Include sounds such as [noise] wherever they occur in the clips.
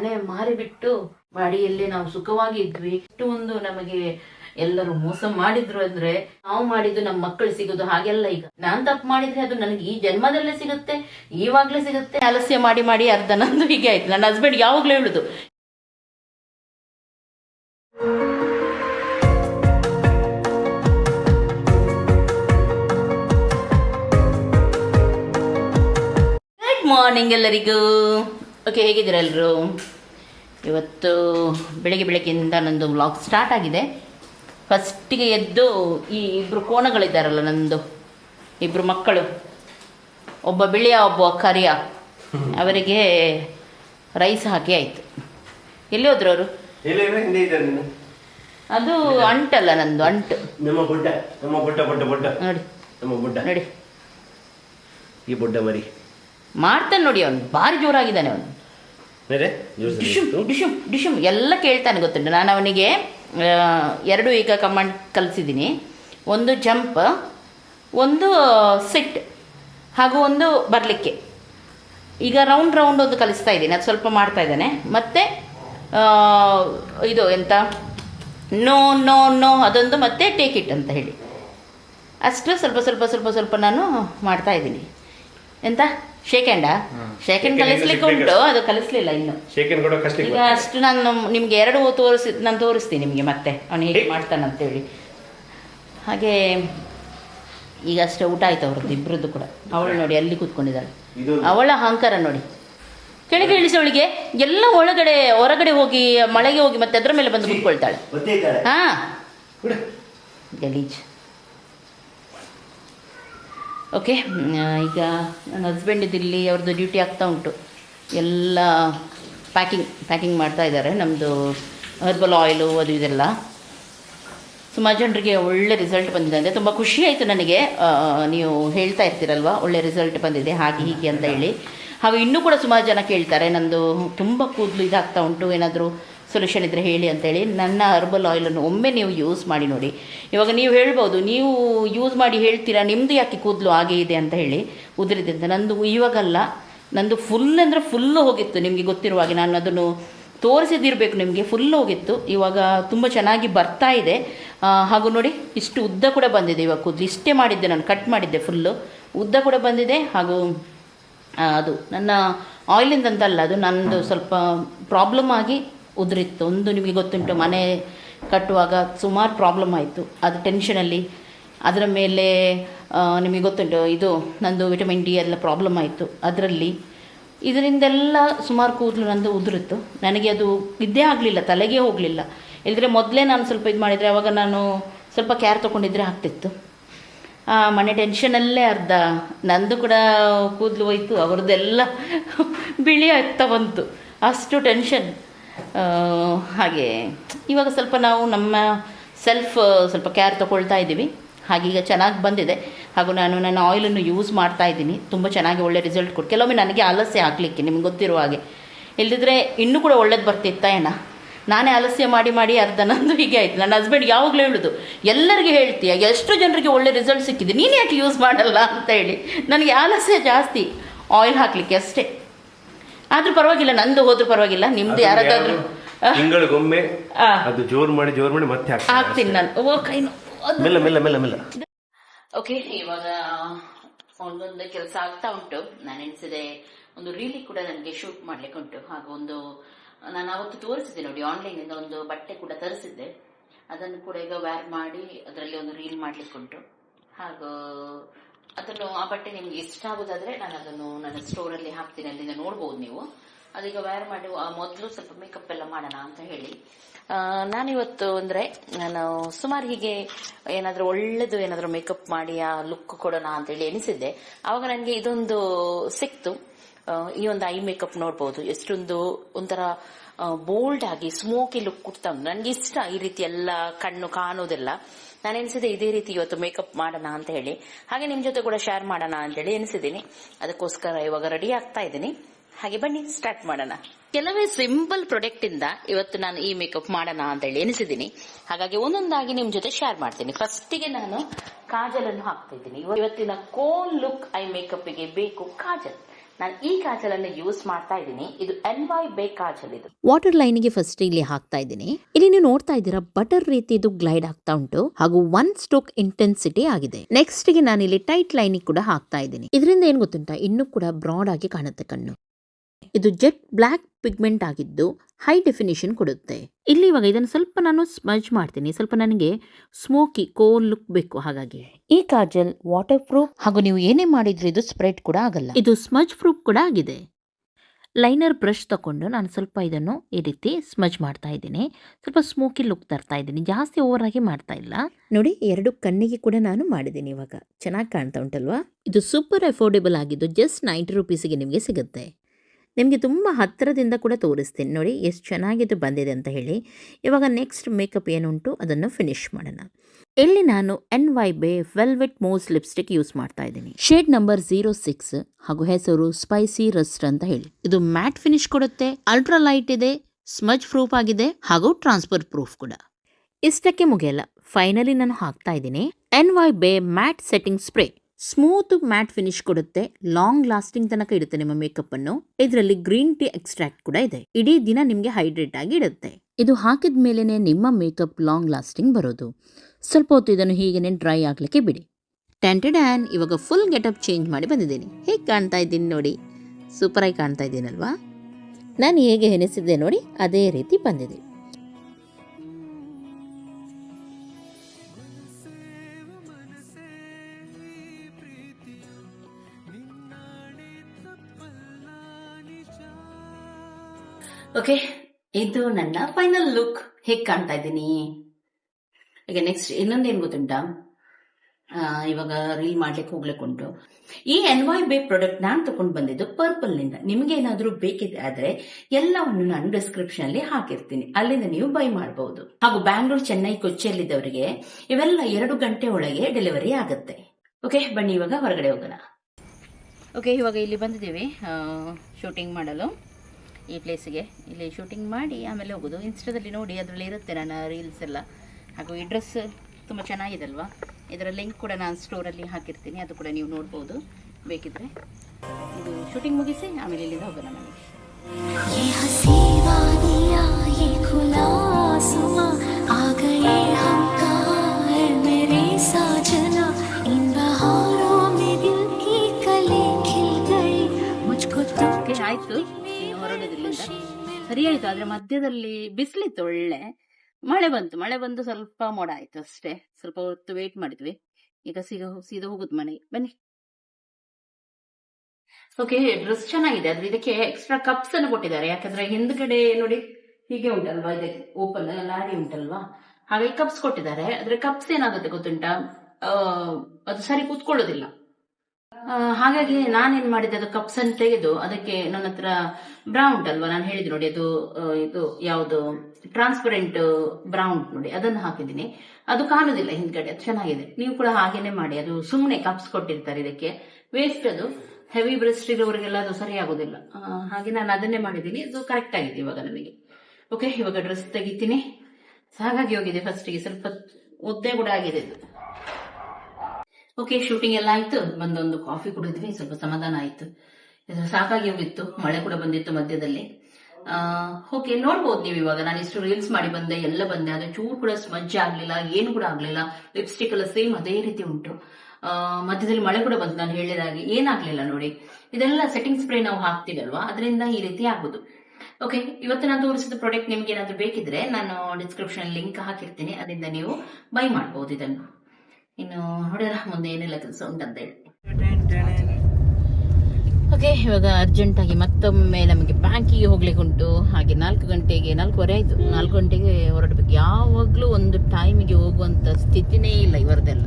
ಮನೆ ಮಾರಿಬಿಟ್ಟು ಬಾಡಿಯಲ್ಲಿ ನಾವು ಸುಖವಾಗಿ ಇದ್ವಿ ಇಷ್ಟು ಒಂದು ನಮಗೆ ಎಲ್ಲರೂ ಮೋಸ ಮಾಡಿದ್ರು ಅಂದ್ರೆ ನಾವು ಮಾಡಿದ್ದು ನಮ್ಮ ಮಕ್ಕಳು ಸಿಗೋದು ಹಾಗೆಲ್ಲ ಈಗ. ನಾನ್ ತಪ್ಪು ಮಾಡಿದ್ರೆ ಅದು ನನಗೆ ಈ ಜನ್ಮದಲ್ಲೇ ಸಿಗುತ್ತೆ, ಈವಾಗ್ಲೇ ಸಿಗುತ್ತೆ. ಆಲಸ್ಯ ಮಾಡಿ ಮಾಡಿ ಅರ್ಧ ನಂದು ಹೀಗೆ ಆಯ್ತು. ನನ್ನ ಹಸ್ಬೆಂಡ್ ಯಾವಾಗ್ಲೂ ಹೇಳುದು ಮಾರ್ನಿಂಗ್ ಎಲ್ಲರಿಗೂ. ಓಕೆ ಹೇಗಿದ್ದೀರ ಎಲ್ಲರೂ ಇವತ್ತು ಬೆಳಗ್ಗೆ ಬೆಳಗ್ಗೆಯಿಂದ ನಂದು ವ್ಲಾಗ್ ಸ್ಟಾರ್ಟ್ ಆಗಿದೆ. ಫಸ್ಟಿಗೆ ಎದ್ದು ಈ ಇಬ್ಬರು ಕೋಣಗಳಿದ್ದಾರಲ್ಲ ನಂದು ಇಬ್ಬರು ಮಕ್ಕಳು ಒಬ್ಬ ಬಿಳಿಯ ಒಬ್ಬ ಕರಿಯ. ಅವರಿಗೆ ರೈಸ್ ಹಾಕಿ ಆಯಿತು. ಎಲ್ಲಿ ಹೋದ್ರು ಅವರು? ಅದು ಅಂಟಲ್ಲ ನಂದು ಅಂಟು. ನೋಡಿ. ನಮ್ಮ ಗುಡ್ಡ. ನೋಡಿ. ಈ ಬುಡ್ಡ ಮರಿ. ಮಾಡ್ತಾನೆ ನೋಡಿ ಅವನು ಭಾರಿ ಜೋರಾಗಿದ್ದಾನೆ ಅವನು. ಬೇರೆ? ಡಿಶುಮ್ ಎಲ್ಲ ಕೇಳ್ತಾನೆ ಗೊತ್ತುಂಟು. ನಾನು ಅವನಿಗೆ ಎರಡು ಈಗ ಕಮಾಂಡ್ ಕಲಿಸಿದ್ದೀನಿ. ಒಂದು ಜಂಪ್ ಒಂದು ಸಿಟ್ ಹಾಗೂ ಒಂದು ಬರಲಿಕ್ಕೆ. ಈಗ ರೌಂಡ್ ರೌಂಡ್ ಒಂದು ಕಲಿಸ್ತಾ ಇದ್ದೀನಿ. ಅದು ಸ್ವಲ್ಪ ಮಾಡ್ತಾ ಇದ್ದಾನೆ. ಮತ್ತು ಇದು ಎಂತ? ನೋ ನೋ ನೋ ಅದೊಂದು ಮತ್ತೆ ಟೇಕ್ ಇಟ್ ಅಂತ ಹೇಳಿ. ಅಷ್ಟು ಸ್ವಲ್ಪ ಸ್ವಲ್ಪ ಸ್ವಲ್ಪ ಸ್ವಲ್ಪ ನಾನು ಮಾಡ್ತಾ ಇದ್ದೀನಿ. ಎಂತ? ಶೇಕ್ ಹ್ಯಾಂಡಾ ಶೇಕ್ ಹ್ಯಾಂಡ್ ಕಲಿಸ್ಲಿಕ್ಕೆ ಉಂಟು. ಅದು ಕಲಿಸ್ಲಿಲ್ಲ ಇನ್ನು. ಈಗ ಅಷ್ಟು ನಾನು ನಿಮ್ಗೆ ಎರಡು ತೋರಿಸಿ ನಾನು ತೋರಿಸ್ತೀನಿ ನಿಮಗೆ ಮತ್ತೆ. ಅವನು ಹೇಗೆ ಮಾಡ್ತಾನಂತೇಳಿ ಹಾಗೆ ಈಗ ಅಷ್ಟೇ ಊಟ ಆಯ್ತು ಅವ್ರದ್ದು ಇಬ್ಬರದ್ದು ಕೂಡ. ಅವಳು ನೋಡಿ ಅಲ್ಲಿ ಕೂತ್ಕೊಂಡಿದ್ದಾಳೆ. ಅವಳ ಅಹಂಕಾರ ನೋಡಿ. ಕೆಳಗೆ ಇಳಿಸಿ ಅವಳಿಗೆ. ಎಲ್ಲ ಒಳಗಡೆ ಹೊರಗಡೆ ಹೋಗಿ ಮಳೆಗೆ ಹೋಗಿ ಮತ್ತೆ ಅದ್ರ ಮೇಲೆ ಬಂದು ಕೂತ್ಕೊಳ್ತಾಳೆ. ಹಾಂ. ಗಲೀಜ್. ಓಕೆ ಈಗ ನನ್ನ ಹಸ್ಬೆಂಡ್ ಇಲ್ಲಿ ಅವ್ರದ್ದು ಡ್ಯೂಟಿ ಆಗ್ತಾ ಉಂಟು. ಎಲ್ಲ ಪ್ಯಾಕಿಂಗ್ ಪ್ಯಾಕಿಂಗ್ ಮಾಡ್ತಾ ಇದ್ದಾರೆ ನಮ್ಮದು ಹರ್ಬಲ್ ಆಯಿಲು ಅದು ಇದೆಲ್ಲ. ಸುಮಾರು ಜನರಿಗೆ ಒಳ್ಳೆ ರಿಸಲ್ಟ್ ಬಂದಿದೆ ಅಂದರೆ ತುಂಬ ಖುಷಿ ಆಯಿತು ನನಗೆ. ನೀವು ಹೇಳ್ತಾ ಇರ್ತೀರಲ್ವ, ಒಳ್ಳೆ ರಿಸಲ್ಟ್ ಬಂದಿದೆ, ಹಾಗೆ ಹೀಗೆ ಅಂತ ಹೇಳಿ. ಹಾಗೂ ಇನ್ನೂ ಕೂಡ ಸುಮಾರು ಜನ ಕೇಳ್ತಾರೆ, ನಂದು ತುಂಬ ಕೂದಲು ಇದಾಗ್ತಾ ಉಂಟು, ಏನಾದರೂ ಸೊಲ್ಯೂಷನ್ ಇದ್ದರೆ ಹೇಳಿ ಅಂತೇಳಿ ನನ್ನ ಹರ್ಬಲ್ ಆಯಿಲನ್ನು ಒಮ್ಮೆ ನೀವು ಯೂಸ್ ಮಾಡಿ ನೋಡಿ. ಇವಾಗ ನೀವು ಹೇಳ್ಬೋದು ನೀವು ಯೂಸ್ ಮಾಡಿ ಹೇಳ್ತೀರಾ ನಿಮ್ಮದು ಯಾಕೆ ಕೂದಲು ಹಾಗೆ ಇದೆ ಅಂತ ಹೇಳಿ ಉದುರಿದೆ ಅಂತ ನಂದು ಇವಾಗಲ್ಲ ನಂದು ಫುಲ್ ಅಂದರೆ ಫುಲ್ಲು ಹೋಗಿತ್ತು ನಿಮಗೆ ಗೊತ್ತಿರುವ ಹಾಗೆ ನಾನು ಅದನ್ನು ತೋರಿಸಿದಿರಬೇಕು ನಿಮಗೆ ಫುಲ್ ಹೋಗಿತ್ತು. ಇವಾಗ ತುಂಬ ಚೆನ್ನಾಗಿ ಬರ್ತಾ ಇದೆ. ಹಾಗೂ ನೋಡಿ ಇಷ್ಟು ಉದ್ದ ಕೂಡ ಬಂದಿದೆ ಇವಾಗ ಕೂದಲು. ಇಷ್ಟೇ ಮಾಡಿದ್ದೆ ನಾನು ಕಟ್ ಮಾಡಿದ್ದೆ ಫುಲ್ಲು ಉದ್ದ ಕೂಡ ಬಂದಿದೆ ಹಾಗೂ ಅದು ನನ್ನ ಆಯಿಲಿಂದ ಅಂತಲ್ಲ ಅದು ನನ್ನದು ಸ್ವಲ್ಪ ಪ್ರಾಬ್ಲಮ್ ಆಗಿ ಉದುರಿತ್ತು ಒಂದು ನಿಮಗೆ ಗೊತ್ತುಂಟು. ಮನೆ ಕಟ್ಟುವಾಗ ಸುಮಾರು ಪ್ರಾಬ್ಲಮ್ ಆಯಿತು. ಅದು ಟೆನ್ಷನಲ್ಲಿ ಅದರ ಮೇಲೆ ನಿಮಗೆ ಗೊತ್ತುಂಟು, ಇದು ನಂದು ವಿಟಮಿನ್ ಡಿ ಎಲ್ಲ ಪ್ರಾಬ್ಲಮ್ ಆಯಿತು. ಅದರಲ್ಲಿ ಇದರಿಂದೆಲ್ಲ ಸುಮಾರು ಕೂದಲು ನಂದು ಉದುರಿತ್ತು. ನನಗೆ ಅದು ಇದ್ದೇ ಆಗಲಿಲ್ಲ, ತಲೆಗೆ ಹೋಗಲಿಲ್ಲ. ಇಲ್ಲದ್ರೆ ಮೊದಲೇ ನಾನು ಸ್ವಲ್ಪ ಇದು ಮಾಡಿದರೆ ಅವಾಗ ನಾನು ಸ್ವಲ್ಪ ಕೇರ್ ತೊಗೊಂಡಿದ್ರೆ ಆಗ್ತಿತ್ತು. ಮನೆ ಟೆನ್ಷನಲ್ಲೇ ಅರ್ಧ. ನಂದು ಕೂಡ ಕೂದಲು ಹೋಯ್ತು, ಅವ್ರದ್ದೆಲ್ಲ ಬಿಳಿ ಆಗ್ತಾ ಬಂತು. ಅಷ್ಟು ಟೆನ್ಷನ್ ಹಾಗೆ. ಇವಾಗ ಸ್ವಲ್ಪ ನಾವು ನಮ್ಮ ಸೆಲ್ಫ್ ಸ್ವಲ್ಪ ಕೇರ್ ತೊಗೊಳ್ತಾ ಇದ್ದೀವಿ. ಹಾಗೀಗ ಚೆನ್ನಾಗಿ ಬಂದಿದೆ. ಹಾಗೂ ನಾನು ನನ್ನ ಆಯಿಲನ್ನು ಯೂಸ್ ಮಾಡ್ತಾ ಇದ್ದೀನಿ. ತುಂಬ ಚೆನ್ನಾಗಿ ಒಳ್ಳೆ ರಿಸಲ್ಟ್ ಕೊಟ್ಟು ಕೆಲವೊಮ್ಮೆ ನನಗೆ ಆಲಸ್ಯ ಹಾಕಲಿಕ್ಕೆ ನಿಮ್ಗೆ ಗೊತ್ತಿರುವ ಹಾಗೆ. ಇಲ್ಲದಿದ್ದರೆ ಇನ್ನೂ ಕೂಡ ಒಳ್ಳೇದು ಬರ್ತಿತ್ತ ಏನ? ನಾನೇ ಆಲಸ್ಯ ಮಾಡಿ ಮಾಡಿ ಅರ್ಧ ನಂದು ಹೀಗೆ ಆಯ್ತು. ನನ್ನ ಹಸ್ಬೆಂಡ್ ಯಾವಾಗಲೂ ಹೇಳೋದು, ಎಲ್ಲರಿಗೆ ಹೇಳ್ತೀಯ? ಎಷ್ಟು ಜನರಿಗೆ ಒಳ್ಳೆ ರಿಸಲ್ಟ್ ಸಿಕ್ಕಿದೆ? ನೀನು ಯಾಕೆ ಯೂಸ್ ಮಾಡಲ್ಲ? ಅಂತ ಹೇಳಿ. ನನಗೆ ಆಲಸ್ಯ ಜಾಸ್ತಿ. ಆಯಿಲ್ ಹಾಕಲಿಕ್ಕೆ ಅಷ್ಟೇ. ಆದರೂ ಪರವಾಗಿಲ್ಲ ನಂದು ಹೋದ್ರೂ ಪರವಾಗಿಲ್ಲ ನಿಮ್ದು ಯಾರದಾದ್ರೂ ಯಾರು ತಿಂಗಳಿಗೊಮ್ಮೆ ಅದು ಜೋರು ಮಾಡಿ ಜೋರು ಮಾಡಿ ಮತ್ತೆ ಹಾಕ್ತೀನಿ. ನಾನು. ಓ ಕೈನು ಮೆಲ್ಲ ಮೆಲ್ಲ ಮೆಲ್ಲ ಮೆಲ್ಲ. ಓಕೆ ಇವಾಗ ಒಂದೊಂದು ಕೆಲಸ ಆಗ್ತಾ ಉಂಟು. ನಾನು ಎಣಿಸಿದೆ ಒಂದು ರೀಲಿ ಕೂಡ ನನಗೆ ಶೂಟ್ ಮಾಡ್ಲಿಕ್ಕೆ ಉಂಟು. ಹಾಗೂ ಒಂದು ನಾನು ಅವತ್ತು ತೋರಿಸಿದ್ದೆ ನೋಡಿ ಆನ್ಲೈನಿಂದ ಒಂದು ಬಟ್ಟೆ ಕೂಡ ತರಿಸಿದ್ದೆ. ಅದನ್ನು ಕೂಡ ಈಗ ವ್ಯಾರ್ ಮಾಡಿ ಅದರಲ್ಲಿ ಒಂದು ರೀಲ್ ಮಾಡ್ಲಿಕ್ಕೆ ಉಂಟು. ಹಾಗೂ ಅದನ್ನು ಆ ಬಟ್ಟೆ ನಿಮ್ಗೆ ಇಷ್ಟ ಆಗೋದಾದ್ರೆ ನಾನು ಅದನ್ನು ನನ್ನ ಸ್ಟೋರ್ ಅಲ್ಲಿ ಹಾಕ್ತೀನಿ ಅಲ್ಲಿಂದ ನೋಡ್ಬೋದು ನೀವು. ಅದೀಗ ವೇರ್ ಮಾಡಿ ಮೊದಲು ಸ್ವಲ್ಪ ಮೇಕಪ್ ಎಲ್ಲ ಮಾಡೋಣ ಅಂತ ಹೇಳಿ. ನಾನಿವತ್ತು ಅಂದ್ರೆ ನಾನು ಸುಮಾರು ಹೀಗೆ ಏನಾದ್ರೂ ಒಳ್ಳೇದು ಏನಾದ್ರೂ ಮೇಕಪ್ ಮಾಡಿ, ಆ ಲುಕ್ ಕೊಡೋಣ ಅಂತ ಹೇಳಿ ಎನಿಸಿದ್ದೆ ಅವಾಗ ನನಗೆ ಇದೊಂದು ಸಿಕ್ತು. ಈ ಒಂದು ಐ ಮೇಕಪ್ ನೋಡಬಹುದು ಎಷ್ಟೊಂದು ಒಂಥರ ಬೋಲ್ಡ್ ಆಗಿ ಸ್ಮೋಕಿ ಲುಕ್ ಕೊಡ್ತಾ ನನಗೆ ಇಷ್ಟ ಈ ರೀತಿ ಎಲ್ಲ ಕಣ್ಣು ಕಾಣೋದೆಲ್ಲ ನಾನು ಎನಿಸಿದೆ ಇದೇ ರೀತಿ ಇವತ್ತು ಮೇಕಪ್ ಮಾಡೋಣ ಅಂತ ಹೇಳಿ. ಹಾಗೆ ನಿಮ್ ಜೊತೆ ಕೂಡ ಶೇರ್ ಮಾಡೋಣ ಅಂತ ಹೇಳಿ ಎನಿಸಿದ್ದೀನಿ. ಅದಕ್ಕೋಸ್ಕರ ಇವಾಗ ರೆಡಿ ಆಗ್ತಾ ಇದ್ದೀನಿ. ಹಾಗೆ ಬನ್ನಿ ಸ್ಟಾರ್ಟ್ ಮಾಡೋಣ. ಕೆಲವೇ ಸಿಂಪಲ್ ಪ್ರಾಡಕ್ಟ್ ಇಂದ ಇವತ್ತು ನಾನು ಈ ಮೇಕಪ್ ಮಾಡೋಣ ಅಂತ ಹೇಳಿ ಎನಿಸಿದ್ದೀನಿ. ಹಾಗಾಗಿ ಒಂದೊಂದಾಗಿ ನಿಮ್ ಜೊತೆ ಶೇರ್ ಮಾಡ್ತೀನಿ. ಫಸ್ಟಿಗೆ ನಾನು ಕಾಜಲ್ ಅನ್ನು ಹಾಕ್ತಾ ಇದ್ದೀನಿ. ಇವತ್ತಿನ ಕೋಲ್ ಲುಕ್ ಐ ಮೇಕಪ್ಗೆ ಬೇಕು ಕಾಜಲ್. ನಾನು ಈ ಕಾಜಲನ್ನು ಯೂಸ್ ಮಾಡ್ತಾ ಇದ್ದೀನಿ. ಇದು ಎನ್ ವೈ ಬೇ ಕಾಜಲ್ ಇದು. ವಾಟರ್ ಲೈನಿಗೆ ಫಸ್ಟ್ ಇಲ್ಲಿ ಹಾಕ್ತಾ ಇದ್ದೀನಿ. ಇಲ್ಲಿ ನೀವು ನೋಡ್ತಾ ಇದ್ದೀರಾ ಬಟರ್ ರೀತಿದು ಗ್ಲೈಡ್ ಆಗ್ತಾ ಉಂಟು. ಹಾಗೂ ಒನ್ ಸ್ಟೋಕ್ ಇಂಟೆನ್ಸಿಟಿ ಆಗಿದೆ. ನೆಕ್ಸ್ಟ್ಗೆ ನಾನು ಇಲ್ಲಿ ಟೈಟ್ ಲೈನಿಗೆ ಕೂಡ ಹಾಕ್ತಾ ಇದ್ದೀನಿ. ಇದರಿಂದ ಏನ್ ಗೊತ್ತುಂಟಾ, ಇನ್ನು ಕೂಡ ಬ್ರಾಡ್ ಆಗಿ ಕಾಣುತ್ತೆ ಕಣ್ಣು. ಇದು ಜೆಟ್ ಬ್ಲ್ಯಾಕ್ ಪಿಗ್ಮೆಂಟ್ ಆಗಿದ್ದು ಹೈ ಡೆಫಿನಿಷನ್ ಕೊಡುತ್ತೆ. ಇಲ್ಲಿ ಇವಾಗ ಇದನ್ನು ಸ್ವಲ್ಪ ನಾನು ಸ್ಮಜ್ ಮಾಡ್ತೀನಿ. ಸ್ವಲ್ಪ ನನಗೆ ಸ್ಮೋಕಿ ಕೋಲ್ ಲುಕ್ ಬೇಕು ಹಾಗಾಗಿ. ಈ ಕಾಜಲ್ ವಾಟರ್ ಪ್ರೂಫ್ ಹಾಗೂ ನೀವು ಏನೇ ಮಾಡಿದ್ರು ಇದು ಸ್ಪ್ರೆಡ್ ಕೂಡ ಆಗಲ್ಲ. ಇದು ಸ್ಮಜ್ ಪ್ರೂಫ್ ಕೂಡ ಆಗಿದೆ. ಲೈನರ್ ಬ್ರಷ್ ತಗೊಂಡು ನಾನು ಸ್ವಲ್ಪ ಇದನ್ನು ಈ ರೀತಿ ಸ್ಮಜ್ ಮಾಡ್ತಾ ಇದ್ದೀನಿ. ಸ್ವಲ್ಪ ಸ್ಮೋಕಿ ಲುಕ್ ತರ್ತಾ ಇದ್ದೀನಿ. ಜಾಸ್ತಿ ಓವರ್ ಆಗಿ ಮಾಡ್ತಾ ಇಲ್ಲ. ನೋಡಿ, ಎರಡು ಕಣ್ಣಿಗೆ ಕೂಡ ನಾನು ಮಾಡಿದ್ದೀನಿ ಇವಾಗ. ಚೆನ್ನಾಗಿ ಕಾಣ್ತಾ ಉಂಟಲ್ವಾ? ಇದು ಸೂಪರ್ ಅಫೋರ್ಡೆಬಲ್ ಆಗಿದ್ದು ಜಸ್ಟ್ ನೈಂಟಿ ರುಪೀಸಿಗೆ ನಿಮಗೆ ಸಿಗುತ್ತೆ. ನಿಮಗೆ ತುಂಬ ಹತ್ತಿರದಿಂದ ಕೂಡ ತೋರಿಸ್ತೀನಿ. ನೋಡಿ ಎಷ್ಟು ಚೆನ್ನಾಗಿದ್ದು ಬಂದಿದೆ ಅಂತ ಹೇಳಿ. ಇವಾಗ ನೆಕ್ಸ್ಟ್ ಮೇಕಪ್ ಏನುಂಟು ಅದನ್ನು ಫಿನಿಶ್ ಮಾಡೋಣ. ಇಲ್ಲಿ ನಾನು N Y Bae velvet mousse lipstick use ಮಾಡ್ತಾ ಇದ್ದೀನಿ. ಶೇಡ್ ನಂಬರ್ ಜೀರೋ ಸಿಕ್ಸ್ ಹಾಗೂ ಹೆಸರು ಸ್ಪೈಸಿ ರಸ್ಟ್ ಅಂತ ಹೇಳಿ. ಇದು ಮ್ಯಾಟ್ ಫಿನಿಶ್ ಕೊಡುತ್ತೆ ಅಲ್ಟ್ರಾ ಲೈಟ್ ಇದೆ ಸ್ಮಜ್ ಪ್ರೂಫ್ ಆಗಿದೆ ಹಾಗೂ ಟ್ರಾನ್ಸ್ಫರ್ ಪ್ರೂಫ್ ಕೂಡ. ಇಷ್ಟಕ್ಕೆ ಮುಗಿಯಲ್ಲ. ಫೈನಲಿ ನಾನು ಹಾಕ್ತಾ ಇದ್ದೀನಿ. N Y Bae matte setting spray smooth matte finish ಕೊಡುತ್ತೆ ಲಾಂಗ್ ಲಾಸ್ಟಿಂಗ್ ತನಕ ಇಡುತ್ತೆ ನಿಮ್ಮ ಮೇಕಪ್ ಅನ್ನು. ಇದರಲ್ಲಿ ಗ್ರೀನ್ ಟೀ ಎಕ್ಸ್ಟ್ರಾಕ್ಟ್ ಕೂಡ ಇದೆ. ಇಡೀ ದಿನ ನಿಮಗೆ ಹೈಡ್ರೇಟ್ ಆಗಿ ಇಡುತ್ತೆ. ಇದು ಹಾಕಿದ ಮೇಲೆನೆ ನಿಮ್ಮ ಮೇಕಪ್ ಲಾಂಗ್ ಲಾಸ್ಟಿಂಗ್ ಬರೋದು. ಸ್ವಲ್ಪ ಹೊತ್ತು ಇದನ್ನು ಹೀಗೇನೆ ಡ್ರೈ ಆಗ್ಲಿಕ್ಕೆ ಬಿಡಿ. ಟ್ಯಾಂಟೆಡ್ ಆ್ಯನ್ ಇವಾಗ ಫುಲ್ ಗೆಟಪ್ ಚೇಂಜ್ ಮಾಡಿ ಬಂದಿದ್ದೀನಿ. ಹೇಗೆ ಕಾಣ್ತಾ ಇದ್ದೀನಿ ನೋಡಿ. ಸೂಪರಾಗಿ ಕಾಣ್ತಾ ಇದ್ದೀನಲ್ವಾ? ನಾನು ಹೇಗೆ ಹೆನೆಸಿದ್ದೆ ನೋಡಿ ಅದೇ ರೀತಿ ಬಂದಿದೆ. ಓಕೆ ಇದು ನನ್ನ ಫೈನಲ್ ಲುಕ್ ಹೇಗೆ ಕಾಣ್ತಾ ಇದ್ದೀನಿ? ಈಗ ನೆಕ್ಸ್ಟ್ ಇನ್ನೊಂದೇನು ಗೊತ್ತುಂಟಾ? ಗೊತ್ತುಂಟ ಇವಾಗ ರೀಲ್ ಮಾಡ್ಲಿಕ್ಕೆ ಹೋಗ್ಲಿಕ್ಕೆ ಉಂಟು. ಈ ಎನ್ ಬೇ ಪ್ರಾಡಕ್ಟ್ ನಾನು ತಗೊಂಡು ಬಂದಿದ್ದು ಪರ್ಪಲ್ನಿಂದ. ನಿಮ್ಗೆ ಏನಾದ್ರೂ ಬೇಕಿದೆ ಆದ್ರೆ ಎಲ್ಲವನ್ನು ನಾನು ಡಿಸ್ಕ್ರಿಪ್ಷನ್ ಅಲ್ಲಿ ಹಾಕಿರ್ತೀನಿ. ಅಲ್ಲಿಂದ ನೀವು ಬೈ ಮಾಡಬಹುದು ಹಾಗೂ ಬ್ಯಾಂಗ್ಳೂರ್ ಚೆನ್ನೈ ಕೊಚ್ಚಿಯಲ್ಲಿದ್ದವರಿಗೆ ಇವೆಲ್ಲ ಎರಡು ಗಂಟೆ ಒಳಗೆ ಡೆಲಿವರಿ ಆಗುತ್ತೆ. ಓಕೆ ಬನ್ನಿ ಇವಾಗ ಹೊರಗಡೆ ಹೋಗೋಣ. ಓಕೆ ಇವಾಗ ಇಲ್ಲಿ ಬಂದಿದ್ದೀವಿ. ಶೂಟಿಂಗ್ ಮಾಡಲು. ಈ ಪ್ಲೇಸಿಗೆ ಇಲ್ಲಿ ಶೂಟಿಂಗ್ ಮಾಡಿ ಆಮೇಲೆ ಹೋಗೋದು. ಇನ್ಸ್ಟಾದಲ್ಲಿ ನೋಡಿ ಅದರಲ್ಲಿ ಇರುತ್ತೆ ನಾನು ರೀಲ್ಸ್ ಎಲ್ಲ. ಹಾಗೂ ಈ ಡ್ರೆಸ್ ತುಂಬ ಚೆನ್ನಾಗಿದಲ್ವಾ? ಇದರ ಲಿಂಕ್ ಕೂಡ ನಾನು ಸ್ಟೋರಲ್ಲಿ ಹಾಕಿರ್ತೀನಿ. ಅದು ಕೂಡ ನೀವು ನೋಡ್ಬೋದು. ಬೇಕಿದ್ರೆ ಇದು ಶೂಟಿಂಗ್ ಮುಗಿಸಿ ಆಮೇಲೆ ಇಲ್ಲಿಂದ ಹೋಗೋಣ ನಮಗೆ ಆಯಿತು. ಹೊರಡೋದಿಲ್ಲಿಂದ ಸರಿ ಆಯ್ತು ಆದ್ರೆ ಮಧ್ಯದಲ್ಲಿ ಬಿಸಿಲಿತ್ತು ಒಳ್ಳೆ. ಮಳೆ ಬಂತು, ಮಳೆ ಬಂದು ಸ್ವಲ್ಪ ಮೋಡ ಆಯ್ತು ಅಷ್ಟೇ. ಸ್ವಲ್ಪ ಹೊತ್ತು ವೇಟ್ ಮಾಡಿದ್ವಿ. ಈಗ ಸೀದಾ ಸೀದಾ ಹೋಗುದು ಮನೆ. ಬನ್ನಿ. ಓಕೆ ಡ್ರೆಸ್ ಚೆನ್ನಾಗಿದೆ. ಆದ್ರೆ ಇದಕ್ಕೆ ಎಕ್ಸ್ಟ್ರಾ ಕಪ್ಸ್ ಅನ್ನು ಕೊಟ್ಟಿದ್ದಾರೆ. ಯಾಕಂದ್ರೆ ಹಿಂದ್ಗಡೆ ನೋಡಿ, ಹೀಗೆ ಉಂಟಲ್ವಾ? ಇದೆ ಓಪನ್ ಲಾರಿ ಉಂಟಲ್ವಾ? ಹಾಗೆ ಕಪ್ಸ್ ಕೊಟ್ಟಿದ್ದಾರೆ. ಆದ್ರೆ ಕಪ್ಸ್ ಏನಾಗುತ್ತೆ ಗೊತ್ತುಂಟಾ? ಅದು ಸರಿ ಕೂತ್ಕೊಳ್ಳೋದಿಲ್ಲ. ಹಾಗಾಗಿ ನಾನೇನ್ ಮಾಡಿದೆ, ಅದು ಕಪ್ಸ್ ಅನ್ನು ತೆಗೆದು ಅದಕ್ಕೆ ನನ್ನ ಹತ್ರ ಬ್ರೌನ್ ಅಲ್ವಾ ನಾನು ಹೇಳಿದ್ ನೋಡಿ, ಅದು ಇದು ಯಾವುದು ಟ್ರಾನ್ಸ್ಪರೆಂಟ್ ಬ್ರೌನ್ ನೋಡಿ, ಅದನ್ನು ಹಾಕಿದ್ದೀನಿ. ಅದು ಕಾಣುದಿಲ್ಲ ಹಿಂದ್ಗಡೆ, ಅದು ಚೆನ್ನಾಗಿದೆ. ನೀವು ಕೂಡ ಹಾಗೇನೆ ಮಾಡಿ, ಅದು ಸುಮ್ಮನೆ ಕಪ್ಸ್ ಕೊಟ್ಟಿರ್ತಾರೆ ಇದಕ್ಕೆ. ವೇಸ್ಟ್ ಅದು ಹೆವಿ ಬ್ರೆಸ್ಟ್ ಇರೋರಿಗೆಲ್ಲ ಅದು ಸರಿ ಆಗೋದಿಲ್ಲ ಹಾಗೆ ನಾನು ಅದನ್ನೇ ಮಾಡಿದ್ದೀನಿ, ಅದು ಕರೆಕ್ಟ್ ಆಗಿದೆ ಇವಾಗ ನನಗೆ ಓಕೆ ಇವಾಗ ಡ್ರೆಸ್ ತೆಗಿತೀನಿ. ಸಾಗಾಗಿ ಹೋಗಿದೆ ಫಸ್ಟಿಗೆ ಸ್ವಲ್ಪ ಒದ್ದೆ ಕೂಡ ಆಗಿದೆ. ಇದು ಓಕೆ ಶೂಟಿಂಗ್ ಎಲ್ಲ ಆಯ್ತು. ಬಂದೊಂದು ಕಾಫಿ ಕುಡಿದ್ವಿ, ಸ್ವಲ್ಪ ಸಮಾಧಾನ ಆಯ್ತು. ಸಾಕಾಗಿ ಹೋಗಿತ್ತು, ಮಳೆ ಕೂಡ ಬಂದಿತ್ತು ಮಧ್ಯದಲ್ಲಿ. ಓಕೆ ನೋಡ್ಬೋದು ನೀವು ಇವಾಗ. ನಾನು ಇಷ್ಟು ರೀಲ್ಸ್ ಮಾಡಿ ಬಂದೆ, ಎಲ್ಲ ಬಂದೆ. ಅದು ಚೂರು ಕೂಡ ಸ್ಮಜ್ ಆಗ್ಲಿಲ್ಲ, ಏನು ಕೂಡ ಆಗ್ಲಿಲ್ಲ. ಲಿಪ್ಸ್ಟಿಕ್ ಎಲ್ಲ ಸೇಮ್ ಅದೇ ರೀತಿ ಉಂಟು. ಮಧ್ಯದಲ್ಲಿ ಮಳೆ ಕೂಡ ಬಂತು. ನಾನು ಹೇಳಿದ ಹಾಗೆ ಏನಾಗ್ಲಿಲ್ಲ ನೋಡಿ. ಇದೆಲ್ಲ ಸೆಟ್ಟಿಂಗ್ ಸ್ಪ್ರೇ ನಾವು ಹಾಕ್ತೀವಲ್ವಾ? ಅದರಿಂದ ಈ ರೀತಿ ಆಗುದು. ಓಕೆ ಇವತ್ತು ನಾನು ತೋರಿಸಿದ ಪ್ರಾಡಕ್ಟ್ ನಿಮ್ಗೆ ಏನಾದ್ರು ಬೇಕಿದ್ರೆ ನಾನು ಡಿಸ್ಕ್ರಿಪ್ಷನ್ ಲಿಂಕ್ ಹಾಕಿರ್ತೀನಿ. ಅದರಿಂದ ನೀವು ಬೈ ಮಾಡಬಹುದು ಇದನ್ನು. ಇನ್ನು ನೋಡೋಣ ಮುಂದೆ ಏನಿಲ್ಲ ಕೆಲಸ ಉಂಟಂತ ಹೇಳಿ. ಓಕೆ ಇವಾಗ ಅರ್ಜೆಂಟ್ ಆಗಿ ಮತ್ತೊಮ್ಮೆ ನಮಗೆ ಬ್ಯಾಂಕಿಗೆ ಹೋಗ್ಲಿಕ್ಕೆ ಉಂಟು. ಹಾಗೆ ನಾಲ್ಕು ಗಂಟೆಗೆ ನಾಲ್ಕೂವರೆ ಆಯ್ತು. ನಾಲ್ಕು ಗಂಟೆಗೆ ಹೊರಡ್ಬೇಕು. ಯಾವಾಗ್ಲೂ ಒಂದು ಟೈಮಿಗೆ ಹೋಗುವಂತ ಸ್ಥಿತಿನೇ ಇಲ್ಲ ಇವರದೆಲ್ಲ.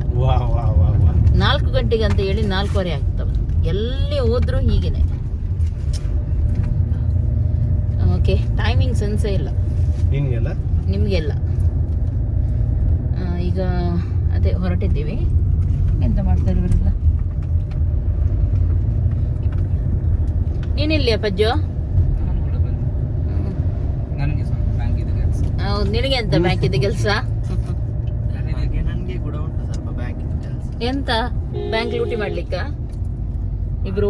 ನಾಲ್ಕು ಗಂಟೆಗೆ ಅಂತ ಹೇಳಿ ನಾಲ್ಕೂವರೆ ಆಗ್ತವೆ ಎಲ್ಲಿ ಹೋದ್ರು ಹೀಗೇನೆ. ಓಕೆ ಟೈಮಿಂಗ್ ಸೆನ್ಸೇ ಇಲ್ಲ. ನಿಮಗೆಲ್ಲ? ಈಗ ಅದೇ ಹೊರಟಿದ್ದೀವಿ. ಎಂತ ಮಾಡ್ತಾರೆ ಇವರೆಲ್ಲ? ನೀನಿಲ್ಲಿಯ ಪಜ್ಜು ಹೌದು ನಿನಗೆ ಎಂತ ಬ್ಯಾಂಕ್ ಇದೆ ಕೆಲಸ? ಎಂತ? ಬ್ಯಾಂಕ್ ಲೂಟಿ ಮಾಡ್ಲಿಕ್ಕ? ಇಬ್ರು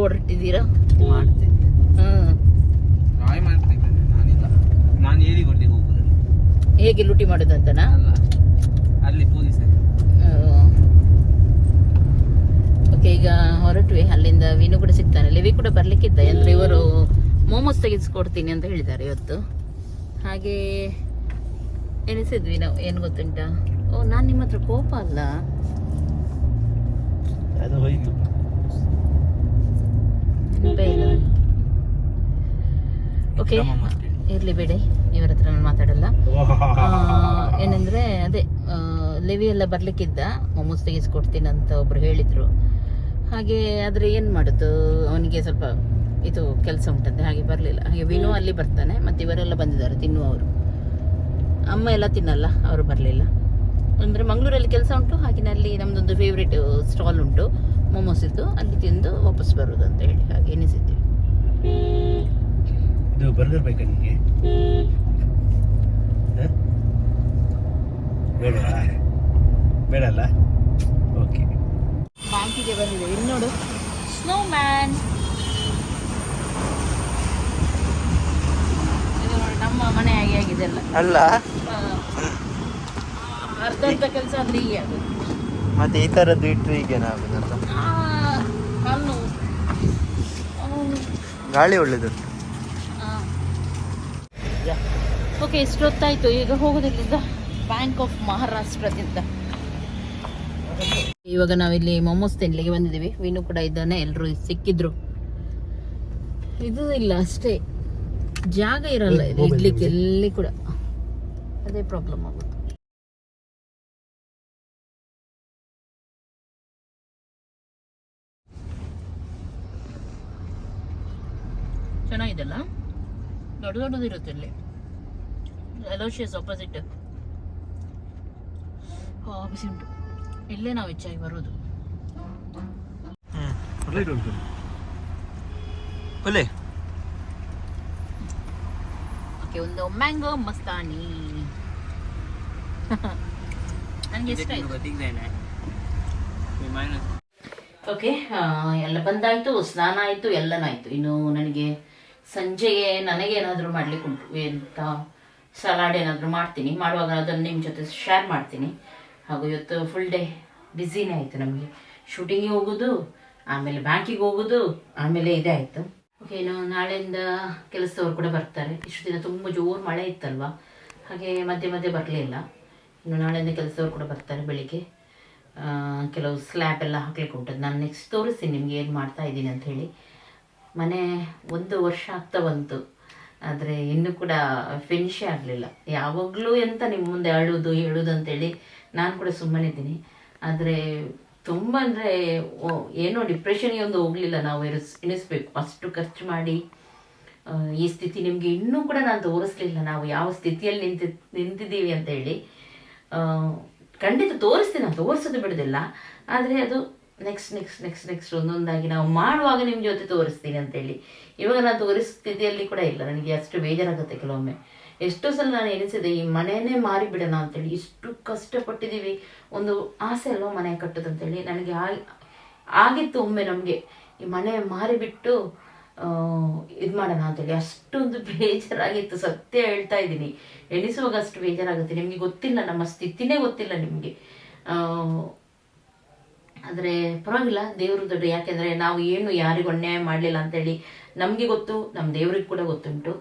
ಹೋಗುದು ಹೇಗೆ ಲೂಟಿ ಮಾಡುದಂತನಾ? ಅಲ್ಲ. ಅಲ್ಲಿ ಪೊಲೀಸ್ ಓಕೆ ಈಗ ಹೊರಟ್ವಿ ಅಲ್ಲಿಂದ ವಿನು ಕೂಡ ಸಿಗ್ತಾನೆ. ಲಿವಿ ಕೂಡ ಬರ್ಲಿಕ್ಕಿದ್ದ ಅಂದ್ರೆ ಇವರು ಮೋಮೋಸ್ ತೆಗೆಸ್ಕೊಡ್ತೀನಿ ಅಂತ ಹೇಳಿದ್ದಾರೆ ಇವತ್ತು. ಹಾಗೆ ಎನಿಸಿದ್ವಿ ನಾವು. ಏನು ಗೊತ್ತುಂಟಾ? ಓ ನಾನು ನಿಮ್ಮ ಹತ್ರ ಕೋಪ ಅಲ್ಲ. ಅದು ಹೋಯ್ತು. ಓಕೆ ಇರ್ಲಿ ಬೇಡಿ. ಇವರ ಹತ್ರ ನಾನು ಮಾತಾಡಲ್ಲ. ಏನಂದ್ರೆ ಅದೇ ಲೆವಿ ಎಲ್ಲ ಬರ್ಲಿಕ್ಕಿದ್ದ. ಮೊಮೋಸ್ ತೆಗೆಸ್ಕೊಡ್ತೀನಿ ಅಂತ ಒಬ್ರು ಹೇಳಿದ್ರು. ಹಾಗೆ ಆದರೆ ಏನು ಮಾಡುದು? ಅವನಿಗೆ ಸ್ವಲ್ಪ ಇದು ಕೆಲಸ ಉಂಟಂತೆ ಹಾಗೆ ಬರಲಿಲ್ಲ. ಹಾಗೆ ವಿನು ಅಲ್ಲಿ ಬರ್ತಾನೆ ಮತ್ತೆ ಇವರೆಲ್ಲ ಬಂದಿದ್ದಾರೆ ತಿನ್ನುವವರು ಅಮ್ಮ ಎಲ್ಲ ತಿನ್ನಲ್ಲ ಅವರು ಬರಲಿಲ್ಲ. ಅಂದರೆ ಮಂಗಳೂರಲ್ಲಿ ಕೆಲಸ ಉಂಟು ಹಾಗೆ ಅಲ್ಲಿ ನಮ್ಮದೊಂದು ಫೇವ್ರೇಟ್ ಸ್ಟಾಲ್ ಉಂಟು ಮೊಮೋಸ್ ಇದ್ದು ಅಲ್ಲಿ ತಿಂದು ವಾಪಸ್ ಬರೋದು ಅಂತ ಹೇಳಿ ಹಾಗೆ ಎನಿಸಿದ್ದೀವಿ ಇದು ಬರ್ಗರ್ ಬೇಕಾ ನಿಮಗೆ ಬೇಡ ಓಕೆ. ಬ್ಯಾಂಕಿಗೆ ಬಂದಿದೆ ಇದು ನಮ್ಮ ಮನೆ ಹಾಗೆ ಆಗಿದೆ ಅಲ್ಲ? ಅರ್ಧ ಅರ್ಧ ಕೆಲಸ ಅಂದ್ರೆ ಹೀಗೆ ಆಗೋದು ಮತ್ತೆ ಈ ತರದ್ದು ಇಟ್ಟರೆ ಹಣ್ಣು. ಅವ್ನು, ಗಾಳಿ ಒಳ್ಳೇದುಂಟು. ಓಕೆ ಇಷ್ಟೊತ್ತಾಯ್ತು ಈಗ ಹೋಗೋದಿಲ್ಲಿಂದ? ಬ್ಯಾಂಕ್ ಆಫ್ ಮಹಾರಾಷ್ಟ್ರದಿಂದ ಇವಾಗ ನಾವಿಲ್ಲಿ ಮೊಮೋಸ್ ತಿನ್ಲಿಕ್ಕೆ ಬಂದಿದ್ದೀವಿ. ವಿನು ಕೂಡ ಇದ್ದಾನೆ ಎಲ್ಲರೂ ಸಿಕ್ಕಿದ್ರು. ಇದು ಇಲ್ಲ ಅಷ್ಟೇ. ಜಾಗ ಇರಲ್ಲ ಇಡ್ಲಿಕ್ಕೆ. ಎಲ್ಲಿ ಕೂಡ. ಅದೇ ಪ್ರಾಬ್ಲಮ್ ಆಗುತ್ತೆ. ಚೆನ್ನಾಗಿದೆಲ್ಲ ದೊಡ್ಡ ದೊಡ್ಡದಿರುತ್ತೆ ಇಲ್ಲಿ. ಅಲೋಶಿಯಸ್ ಆಪೋಸಿಟ್ ಬಿಸಿ ಉಂಟು. ಇಲ್ಲೇ ನಾವು ಹೆಚ್ಚಾಗಿ ಬರೋದು. ಒಳ್ಳೆ ಓಕೆ ಒಂದು ಮ್ಯಾಂಗೋ ಮಸ್ತಾನಿ. [laughs] ನನಗೆ ಇಷ್ಟ ಆಯ್ತು. ಓಕೆ ಎಲ್ಲ ಬಂದಾಯ್ತು ಸ್ನಾನ ಆಯ್ತು ಎಲ್ಲನಾಯ್ತು ಇನ್ನು ನನಗೆ ಸಂಜೆಗೆ ನನಗೆ ಏನಾದರೂ ಮಾಡ್ಲಿಕ್ಕೆ ಉಂಟು. ಎಂತ ಸಲಾಡ್ ಏನಾದರೂ ಮಾಡ್ತೀನಿ. ಮಾಡುವಾಗ ಅದನ್ನ ನಿಮ್ಮ ಜೊತೆ ಶೇರ್ ಮಾಡ್ತೀನಿ. ಹಾಗೂ ಇವತ್ತು ಫುಲ್ ಡೇ ಬ್ಯುಸಿನೇ ಆಯಿತು ನಮಗೆ. ಶೂಟಿಂಗಿಗೆ ಹೋಗೋದು, ಆಮೇಲೆ ಬ್ಯಾಂಕಿಗೆ ಹೋಗೋದು, ಆಮೇಲೆ ಇದೇ ಆಯಿತು. ಓಕೆ ಇನ್ನು ನಾಳೆಯಿಂದ ಕೆಲಸದವ್ರು ಕೂಡ ಬರ್ತಾರೆ. ಇಷ್ಟು ದಿನ ತುಂಬ ಜೋರು ಮಳೆ ಇತ್ತಲ್ವ? ಹಾಗೆ ಮಧ್ಯೆ ಮಧ್ಯೆ ಬರಲಿಲ್ಲ. ಇನ್ನು ನಾಳೆಯಿಂದ ಕೆಲಸದವ್ರು ಕೂಡ ಬರ್ತಾರೆ ಬೆಳಿಗ್ಗೆ. ಕೆಲವು ಸ್ಲ್ಯಾಬ್ ಎಲ್ಲ ಹಾಕ್ಲಿಕ್ಕೆ ಉಂಟು. ನಾನು ನೆಕ್ಸ್ಟ್ ತೋರಿಸ್ತೀನಿ ನಿಮ್ಗೆ ಏನು ಮಾಡ್ತಾ ಇದ್ದೀನಿ ಅಂತ ಹೇಳಿ. ಮನೆ ಒಂದು ವರ್ಷ ಆಗ್ತಾ ಬಂತು. ಆದರೆ ಇನ್ನೂ ಕೂಡ ಫಿನಿಶೇ ಆಗಲಿಲ್ಲ. ಯಾವಾಗಲೂ ಎಂತ ನಿಮ್ಮ ಮುಂದೆ ಅಳುವುದು ಹೇಳೋದು ಅಂತೇಳಿ ನಾನು ಕೂಡ ಸುಮ್ಮನೆ ಇದ್ದೀನಿ ಆದರೆ ತುಂಬ ಅಂದರೆ ಏನೋ ಡಿಪ್ರೆಷನ್ಗೆ ಒಂದು ಹೋಗಲಿಲ್ಲ ನಾವು ಎರಸ್ ಎನಿಸ್ಬೇಕು ಅಷ್ಟು ಖರ್ಚು ಮಾಡಿ ಈ ಸ್ಥಿತಿ ನಿಮಗೆ ಇನ್ನೂ ಕೂಡ ನಾನು ತೋರಿಸ್ಲಿಲ್ಲ. ನಾವು ಯಾವ ಸ್ಥಿತಿಯಲ್ಲಿ ನಿಂತಿ, ನಿಂತಿದ್ದೀವಿ ಅಂತ ಹೇಳಿ. ಖಂಡಿತ ತೋರಿಸ್ತೀನಿ. ನಾನು ತೋರಿಸೋದು ಬಿಡೋದಿಲ್ಲ. ಆದರೆ ಅದು ನೆಕ್ಸ್ಟ್ ನೆಕ್ಸ್ಟ್ ನೆಕ್ಸ್ಟ್ ನೆಕ್ಸ್ಟ್ ಒಂದೊಂದಾಗಿ ನಾವು ಮಾಡುವಾಗ ನಿಮ್ಮ ಜೊತೆ ತೋರಿಸ್ತೀನಿ ಅಂತೇಳಿ ಇವಾಗ ನಾನು ತೋರಿಸ್, ಸ್ಥಿತಿಯಲ್ಲಿ ಕೂಡ ಇಲ್ಲ. ನನಗೆ ಅಷ್ಟು ಬೇಜಾರಾಗುತ್ತೆ ಕೆಲವೊಮ್ಮೆ. ಎಷ್ಟೋ ಸಲ ನಾನು ಎನಿಸಿದೆ ಈ ಮನೆಯೇ ಮಾರಿಬಿಡೋಣ ಅಂತೇಳಿ, ಇಷ್ಟು ಕಷ್ಟಪಟ್ಟಿದ್ದೀವಿ, ಒಂದು ಆಸೆ ಅಲ್ವ ಮನೆ ಕಟ್ಟೋದಂತೇಳಿ ನನಗೆ ಆಗಿ, ಆಗಿತ್ತು ಒಮ್ಮೆ ನಮಗೆ, ಈ ಮನೆ ಮಾರಿಬಿಟ್ಟು ಇದು ಮಾಡೋಣ ಅಂತೇಳಿ, ಅಷ್ಟೊಂದು ಬೇಜಾರಾಗಿತ್ತು, ಸತ್ಯ ಹೇಳ್ತಾ ಇದ್ದೀನಿ. ಎಣಿಸುವಾಗ ಅಷ್ಟು ಬೇಜಾರಾಗುತ್ತೆ, ನಿಮಗೆ ಗೊತ್ತಿಲ್ಲ, ನಮ್ಮ ಸ್ಥಿತಿನೇ ಗೊತ್ತಿಲ್ಲ ನಿಮಗೆ. ಆದರೆ ಪರವಾಗಿಲ್ಲ, ದೇವರು ದೊಡ್ಡ, ಯಾಕೆಂದರೆ ನಾವು ಏನು ಯಾರಿಗೂ ಅನ್ಯಾಯ ಮಾಡಲಿಲ್ಲ ಅಂತೇಳಿ, ನಮಗೆ ಗೊತ್ತು ನಮ್ಮ ದೇವ್ರಿಗೆ ಕೂಡ ಗೊತ್ತುಂಟು.